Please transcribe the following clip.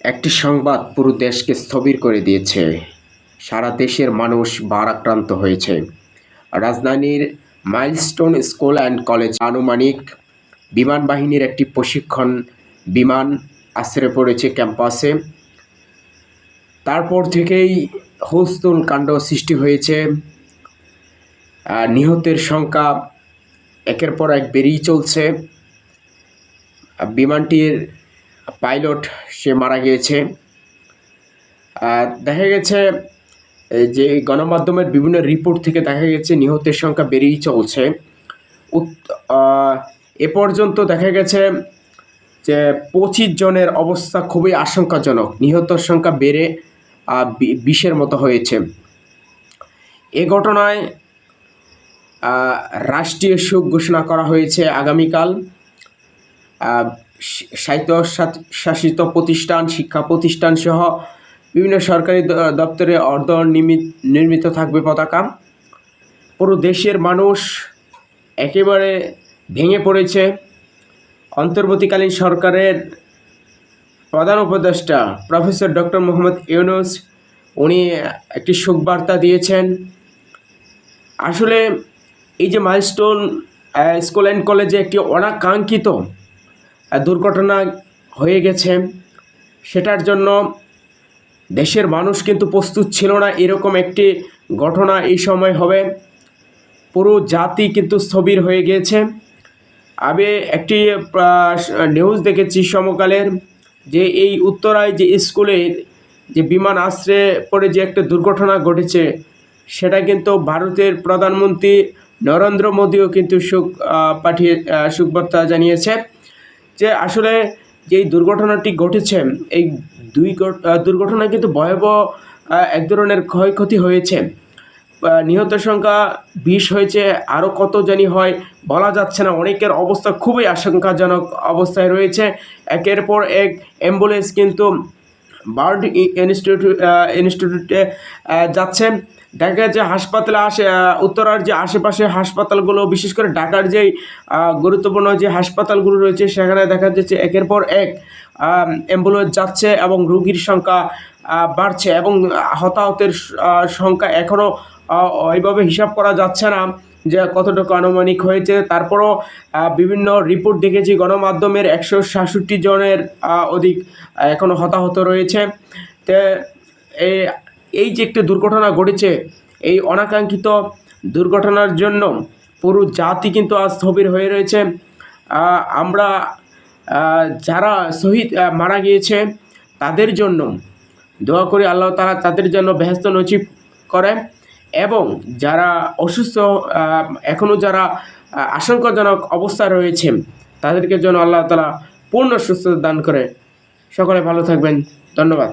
একটি সংবাদ পুরো দেশকে স্থবির করে দিয়েছে। সারা দেশের মানুষ ভারাক্রান্ত হয়েছে। রাজধানীর মাইলস্টোন স্কুল অ্যান্ড কলেজ আনুমানিক বিমান বাহিনীর একটি প্রশিক্ষণ বিমান আশ্রে পড়েছে ক্যাম্পাসে। তারপর থেকেই হুলস্থুল কাণ্ড সৃষ্টি হয়েছে। নিহতের সংখ্যা একের পর এক বেরিয়ে চলছে। বিমানটির পাইলট, সে মারা গিয়েছে। দেখা গেছে যে গণমাধ্যমের বিভিন্ন রিপোর্ট থেকে দেখা গেছে, নিহতের সংখ্যা বেড়েই চলছে। এ পর্যন্ত দেখা গেছে যে পঁচিশ জনের অবস্থা খুবই আশঙ্কাজনক। নিহতর সংখ্যা বেড়ে বিশের মতো হয়েছে। এ ঘটনায় রাষ্ট্রীয় শোক ঘোষণা করা হয়েছে আগামীকাল। আহ, সা- সাহিত্য শাসিত প্রতিষ্ঠান শিক্ষা প্রতিষ্ঠান সহ বিভিন্ন সরকারি দপ্তরে অর্ধ নির্মিত থাকবে পতাকা। পুরো দেশের মানুষ একেবারে ভেঙে পড়েছে। অন্তর্বর্তীকালীন সরকারের প্রধান উপদেষ্টা প্রফেসর ডক্টর মোহাম্মদ ইউনুস উনি একটি শোকবার্তা দিয়েছেন। আসলে এই যে মাইলস্টোন স্কুল অ্যান্ড কলেজে একটি অনাকাঙ্ক্ষিত দুর্ঘটনা হয়ে গেছে। সেটার জন্য দেশের মানুষ কিন্তু প্রস্তুত ছিল না। এরকম একটি ঘটনা এই সময় হবে। পুরো জাতি কিন্তু স্থবির হয়ে গিয়েছে। আমি একটি নিউজ দেখেছি সমকালের যে এই উত্তরায় যে স্কুলের যে বিমান আশ্রে পড়ে যে একটা দুর্ঘটনা ঘটেছে সেটা কিন্তু ভারতের প্রধানমন্ত্রী নরেন্দ্র মোদীও কিন্তু আহ, পাঠিয়ে শোকবার্তা জানিয়েছে। যে আসলে যেই দুর্ঘটনাটি ঘটেছে, এই দুই ঘট- দুর্ঘটনায় কিন্তু ভয়াবহ এক ধরনের ক্ষয়ক্ষতি হয়েছে। নিহতের সংখ্যা বিশ হয়েছে আরও কত জানি হয়, বলা যাচ্ছে না। অনেকের অবস্থা খুবই আশঙ্কাজনক অবস্থায় রয়েছে। একের পর এক অ্যাম্বুলেন্স কিন্তু বার্ড ইনস্টিটিউট ইনস্টিটিউটে আহ, যাচ্ছে। দেখা যাচ্ছে হাসপাতালে আসে উত্তরার যে আশেপাশে হাসপাতালগুলো বিশেষ করে ঢাকার যেই গুরুত্বপূর্ণ যে হাসপাতালগুলো রয়েছে সেখানে দেখা যাচ্ছে একের পর এক অ্যাম্বুলেন্স যাচ্ছে এবং রোগীর সংখ্যা বাড়ছে এবং হতাহতের সংখ্যা এখনও ওইভাবে হিসাব করা যাচ্ছে না। যে কতটুকু আনুমানিক হয়েছে। তারপরও বিভিন্ন রিপোর্ট দেখেছি, গণমাধ্যমের একশো সাতষট্টি জনের অধিক এখনও হতাহত রয়েছে। তে এই যে একটি দুর্ঘটনা ঘটেছে, এই অনাকাঙ্ক্ষিত দুর্ঘটনার জন্য পুরো জাতি কিন্তু আজ স্থবির হয়ে রয়েছে। আমরা যারা শহীদ মারা গিয়েছে, তাদের জন্য দোয়া করি আল্লাহ তারা তাদের জন্য বেহেস্ত নচিব করে। এবং যারা অসুস্থ এখনও যারা আশঙ্কাজনক অবস্থা রয়েছে, তাদেরকে যেন আল্লাহ তালা পূর্ণ সুস্থতা দান করে। সকলে ভালো থাকবেন। ধন্যবাদ।